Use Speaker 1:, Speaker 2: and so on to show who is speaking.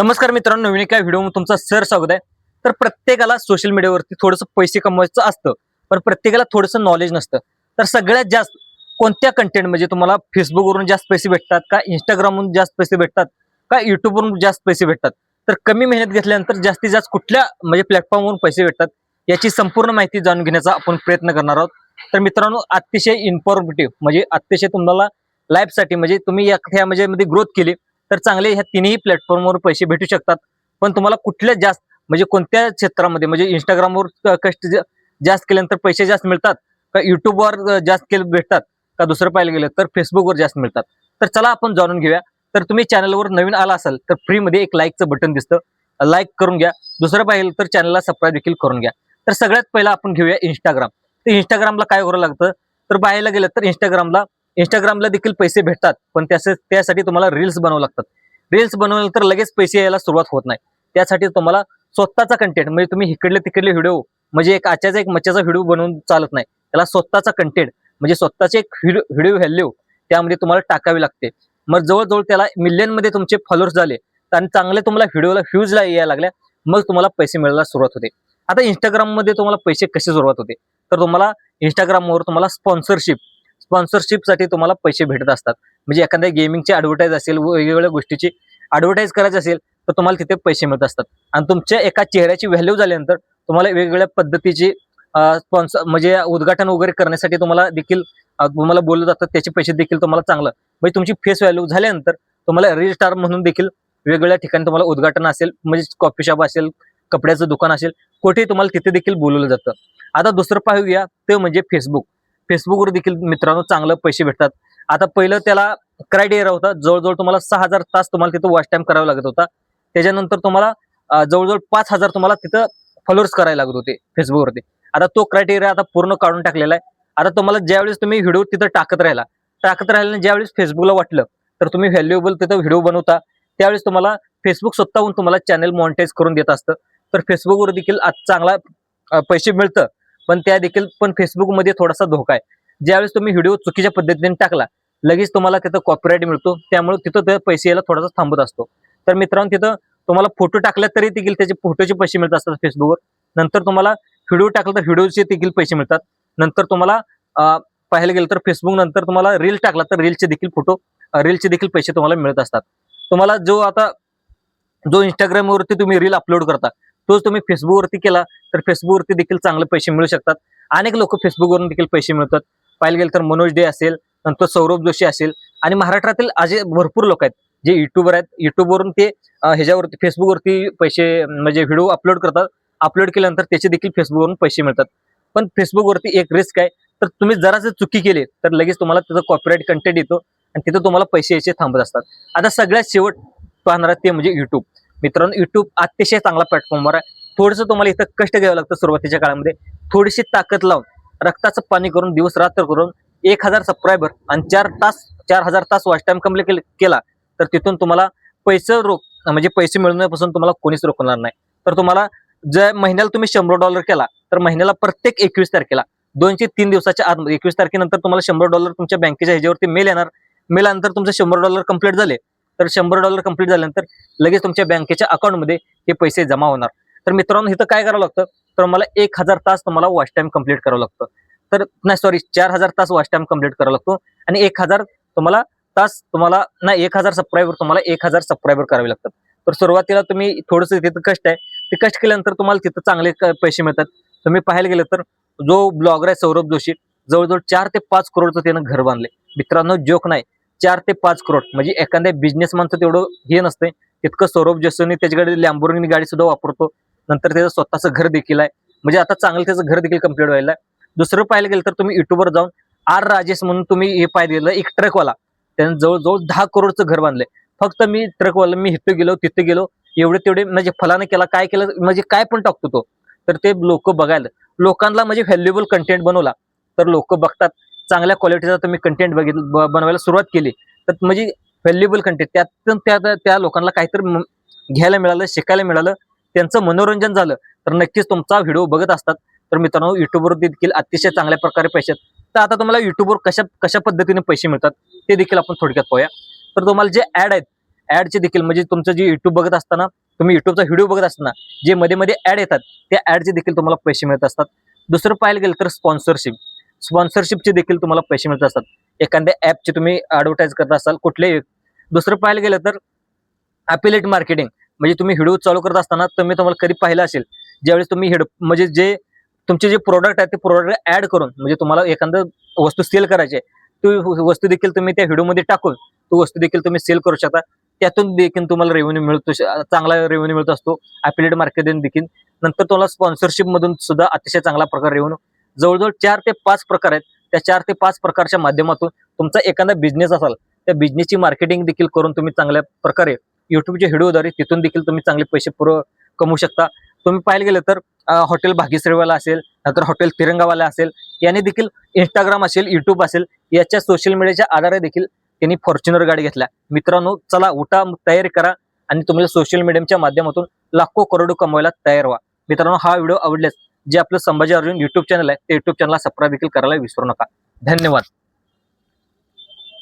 Speaker 1: नमस्कार मित्रांनो नवीन एका व्हिडिओमध्ये तुमचं सर स्वागत आहे. तर प्रत्येकाला सोशल मीडियावरती थोडंसं पैसे कमवायचं असतं पण प्रत्येकाला थोडंसं नॉलेज नसतं. तर सगळ्यात जास्त कोणत्या कंटेंट म्हणजे तुम्हाला फेसबुकवरून जास्त पैसे भेटतात का इंस्टाग्रामवरून जास्त पैसे भेटतात का युट्यूबवरून जास्त पैसे भेटतात? तर कमी मेहनत घेतल्यानंतर जास्तीत जास्त कुठल्या म्हणजे प्लॅटफॉर्मवरून पैसे भेटतात याची संपूर्ण माहिती जाणून घेण्याचा आपण प्रयत्न करणार आहोत. तर मित्रांनो अतिशय इन्फॉर्मेटिव्ह म्हणजे अतिशय तुम्हाला लाईफसाठी म्हणजे तुम्ही या ह्या म्हणजे ग्रोथ केली तर चांगले ह्या तिन्ही प्लॅटफॉर्मवर पैसे भेटू शकतात. पण तुम्हाला कुठल्या जास्त म्हणजे कोणत्या क्षेत्रामध्ये म्हणजे इंस्टाग्रामवर कष्ट जास्त केल्यानंतर पैसे जास्त मिळतात? का युट्यूबवर जास्त केले भेटतात? का दुसरं पाहायला गेलं तर फेसबुकवर जास्त मिळतात? तर चला आपण जाणून घेऊया. तर तुम्ही चॅनलवर नवीन आला असाल तर फ्रीमध्ये एक लाईकचं बटन दिसतं. लाईक करून घ्या. दुसरं पाहिलं तर चॅनलला सबस्क्राईब देखील करून घ्या. तर सगळ्यात पहिला आपण घेऊया इंस्टाग्राम तर इंस्टाग्रामला काय करावं लागतं? तर पाहायला गेलं तर इंस्टाग्रामला इंस्टाग्रामला देखील पैसे भेटतात पण त्याचे त्यासाठी तुम्हाला रील्स बनवावं लागतात. रील्स बनवलं तर लगेच पैसे यायला सुरुवात होत नाही. त्यासाठी तुम्हाला स्वतःचा कंटेंट म्हणजे तुम्ही इकडले तिकडले व्हिडिओ म्हणजे एक आच्याचा एक मच्छाचा व्हिडिओ बनवून चालत नाही. त्याला स्वतःचा कंटेंट म्हणजे स्वतःचे एक व्हिडिओ व्हॅल्यू त्यामध्ये तुम्हाला टाकावी लागते. मग जवळजवळ त्याला मिलियनमध्ये तुमचे फॉलोअर्स झाले आणि चांगले तुम्हाला व्हिडिओला व्ह्यूजला यायला लागल्या मग तुम्हाला पैसे मिळायला सुरुवात होते. आता इंस्टाग्राममध्ये तुम्हाला पैसे कसे सुरुवात होते? तर तुम्हाला इंस्टाग्रामवर तुम्हाला स्पॉन्सरशिप स्पॉन्सरशिपसाठी तुम्हाला पैसे भेटत असतात. म्हणजे एखाद्या गेमिंगची ॲडव्हर्टाईज असेल वेगवेगळ्या गोष्टीची ॲडव्हर्टाईज करायची असेल तर तुम्हाला तिथे पैसे मिळत असतात. आणि तुमच्या एका चेहऱ्याची व्हॅल्यू झाल्यानंतर तुम्हाला वेगवेगळ्या पद्धतीची स्पॉन्सर म्हणजे उद्घाटन वगैरे करण्यासाठी तुम्हाला देखील तुम्हाला बोललं जातं त्याचे पैसे देखील तुम्हाला चांगलं. म्हणजे तुमची फेस व्हॅल्यू झाल्यानंतर तुम्हाला रील स्टार म्हणून देखील वेगवेगळ्या ठिकाणी तुम्हाला उद्घाटन असेल म्हणजे कॉफी शॉप असेल कपड्याचं दुकान असेल कुठेही तुम्हाला तिथे देखील बोलवलं जातं. आता दुसरं पाहूया ते म्हणजे फेसबुक फेसबुकवर देखील मित्रांनो चांगलं पैसे भेटतात. आता पहिलं त्याला क्रायटेरिया होता जवळजवळ तुम्हाला सहा हजार तास तुम्हाला तिथं वॉच टाइम करावा लागत होता. त्याच्यानंतर तुम्हाला जवळजवळ पाच हजार तुम्हाला तिथं फॉलोअर्स करायला लागत होते फेसबुकवरती आता तो क्रायटेरिया आता पूर्ण काढून टाकलेला आहे. आता तुम्हाला ज्यावेळेस तुम्ही व्हिडिओ तिथं टाकत राहिला टाकत राहिल्याने ज्यावेळेस फेसबुकला वाटलं तर तुम्ही व्हॅल्युएबल तिथं व्हिडिओ बनवता. त्यावेळेस तुम्हाला फेसबुक स्वतःहून तुम्हाला चॅनल मॉनिटाईज करून देत असतं. तर फेसबुकवर देखील आज चांगला पैसे मिळतं. पण त्या देखील पण फेसबुकमध्ये थोडासा धोका आहे. ज्यावेळेस तुम्ही व्हिडिओ चुकीच्या पद्धतीने टाकला लगेच तुम्हाला तिथं कॉपीराईट मिळतो. त्यामुळे तिथं ते पैसे यायला थोडासा थांबत असतो. तर मित्रांनो तिथं तुम्हाला फोटो टाकला तरी देखील त्याचे फोटोचे पैसे मिळत असतात फेसबुकवर नंतर तुम्हाला व्हिडिओ टाकला तर व्हिडिओचे देखील पैसे मिळतात. नंतर तुम्हाला पाहायला गेलं तर फेसबुक नंतर तुम्हाला रील टाकला तर रीलचे देखील फोटो रीलचे देखील पैसे तुम्हाला मिळत असतात. तुम्हाला जो आता जो इंस्टाग्रामवरती तुम्ही रील अपलोड करता तोच तुम्ही फेसबुकवरती केला तर फेसबुकवरती देखील चांगले पैसे मिळू शकतात. अनेक लोक फेसबुकवरून देखील पैसे मिळतात. पाहायला गेलं तर मनोज डे असेल नंतर सौरभ जोशी असेल आणि महाराष्ट्रातील असे भरपूर लोक आहेत जे युट्यूबर आहेत. युट्यूबवरून ते ह्याच्यावरती फेसबुकवरती पैसे म्हणजे व्हिडिओ अपलोड करतात. अपलोड केल्यानंतर त्याचे देखील फेसबुकवरून पैसे मिळतात. पण फेसबुकवरती एक रिस्क आहे तर तुम्ही जरा जर चुकी केली तर लगेच तुम्हाला त्याचा कॉपीराईट कंटेंट येतो आणि तिथं तुम्हाला पैसे यायचे थांबत असतात. आता सगळ्यात शेवट पाहणार ते म्हणजे युट्यूब मित्रांनो युट्यूब अतिशय चांगला प्लॅटफॉर्मवर आहे. थोडंसं तुम्हाला इथं कष्ट घ्यावं लागतं सुरुवातीच्या काळामध्ये. थोडीशी ताकद लावून रक्ताचं पाणी करून दिवस रात्र करून एक हजार सबस्क्रायबर आणि चार तास चार हजार तास वॉच टाइम कंप्लीट केला तर तिथून तुम्हाला पैसे रोख म्हणजे पैसे मिळवण्यापासून तुम्हाला कोणीच रोखणार नाही. तर तुम्हाला जर महिन्याला तुम्ही शंभर डॉलर केला तर महिन्याला प्रत्येक एकवीस तारखेला दोनशे तीन दिवसाच्या आत एकवीस तारखेनंतर तुम्हाला शंभर डॉलर तुमच्या बँकेच्या ह्याच्यावरती मेल येणार. मेल आल्यानंतर तुमचे शंभर डॉलर कंप्लीट झाले. तर शंभर डॉलर कंप्लीट झाल्यानंतर लगेच तुमच्या बँकेच्या अकाउंटमध्ये हे पैसे जमा होणार. तर मित्रांनो इथं काय करावं लागतं? तर मला एक हजार तास तुम्हाला वॉच टाइम कंप्लीट करावं लागतं. तर नाही सॉरी चार हजार तास वॉच टाइम कंप्लीट करावा लागतो आणि एक हजार तुम्हाला तास तुम्हाला नाही एक हजार सबस्क्रायबर तुम्हाला एक हजार सबस्क्रायबर करावे लागतात. तर सुरुवातीला तुम्ही थोडंसं तिथं कष्ट आहे. ते कष्ट केल्यानंतर तुम्हाला तिथं चांगले पैसे मिळतात. तुम्ही पाहायला गेलं तर जो ब्लॉगर आहे सौरभ जोशी जवळजवळ चार ते पाच करोडचं त्यानं घर बांधले मित्रांनो जोक नाही. चार ते पाच करोड म्हणजे एखाद्या बिझनेसमॅनचं तेवढं हे नसतंय. तितकं सौरभ जसोनी त्याच्याकडे लॅम्बोरिंग गाडी सुद्धा वापरतो. नंतर त्याचं स्वतःचं घर देखील आहे. म्हणजे आता चांगलं त्याचं घर देखील कंप्लीट व्हायला. दुसरं पाहायला गेलं तर तुम्ही युट्यूबवर जाऊन आर राजेश म्हणून तुम्ही हे पाहिलेलं एक ट्रकवाला त्यानं जवळजवळ दहा करोडचं घर बांधलंय. फक्त मी ट्रकवाला मी इथं गेलो तिथे गेलो. एवढे तेवढे म्हणजे फलाने केला काय केलं म्हणजे काय पण टाकतो तो. तर ते लोक बघायला. लोकांना म्हणजे व्हॅल्युएबल कंटेंट बनवला. तर लोक बघतात. चांगल्या क्वालिटीचा तुम्ही कंटेंट बघितलं बनवायला सुरुवात केली. तर म्हणजे व्हॅल्युएबल कंटेंट त्यातून त्या त्या लोकांना काहीतरी घ्यायला मिळालं शिकायला मिळालं त्यांचं मनोरंजन झालं. तर नक्कीच तुमचा व्हिडिओ बघत असतात. तर मित्रांनो युट्यूबवर देखील अतिशय चांगल्या प्रकारे पैसे आहेत. तर आता तुम्हाला युट्यूबवर कशा कशा पद्धतीने पैसे मिळतात ते देखील आपण थोडक्यात पाहूया. तर तुम्हाला जे ऍड आहेत ॲडचे देखील म्हणजे तुमचं जे युट्यूब बघत असताना तुम्ही युट्यूबचा व्हिडिओ बघत असताना जे मध्ये मध्ये ऍड येतात त्या ऍडचे देखील तुम्हाला पैसे मिळत असतात. दुसरं पाहायला गेलं तर स्पॉन्सरशिप स्पॉन्सरशिपचे देखील तुम्हाला पैसे मिळत असतात. एखाद्या ॲपचे तुम्ही ॲडव्हर्टाईज करत असाल कुठल्याही दुसरं पाहायला गेलं तर अपिलेट मार्केटिंग म्हणजे तुम्ही व्हिडिओ चालू करत असताना तुम्ही तुम्हाला कधी पाहिलं असेल ज्यावेळेस तुम्ही हेड म्हणजे जे तुमचे जे प्रोडक्ट आहे ते प्रोडक्ट ऍड करून म्हणजे तुम्हाला एखादं वस्तू सेल करायची आहे ती वस्तू देखील तुम्ही त्या व्हिडिओमध्ये टाकून तो वस्तू देखील तुम्ही सेल करू शकता. त्यातून देखील तुम्हाला रेव्हेन्यू मिळतो चांगला रेव्हेन्यू मिळत असतो. अपिलेट मार्केटिंग देखील. नंतर तुम्हाला स्पॉन्सरशिपमधून सुद्धा अतिशय चांगला प्रकार रेव्हेन्यू जवळजवळ चार ते पाच प्रकार आहेत. त्या चार ते पाच प्रकारच्या माध्यमातून तुमचा एखादा बिझनेस असाल त्या बिझनेसची मार्केटिंग देखील करून तुम्ही चांगल्या प्रकारे युट्यूबच्या व्हिडिओद्वारे तिथून देखील तुम्ही चांगले पैसे पुरव कमवू शकता. तुम्ही पाहायला गेलं तर हॉटेल भाग्यश्रीवाला असेल नंतर हॉटेल तिरंगावाला असेल याने देखील इंस्टाग्राम असेल युट्यूब असेल याच्या सोशल मीडियाच्या आधारे देखील त्यांनी फॉर्च्युनर गाडी घेतल्या. मित्रांनो चला उठा तयारी करा आणि तुम्हाला सोशल मीडियाच्या माध्यमातून लाखो करोडो कमवायला तयार व्हा. मित्रांनो हा व्हिडिओ आवडल्यास जे आपलं संभाजी अर्जुन युट्यूब चॅनल आहे ते युट्यूब चॅनलला सबस्क्राईब देखील करायला विसरू नका. धन्यवाद.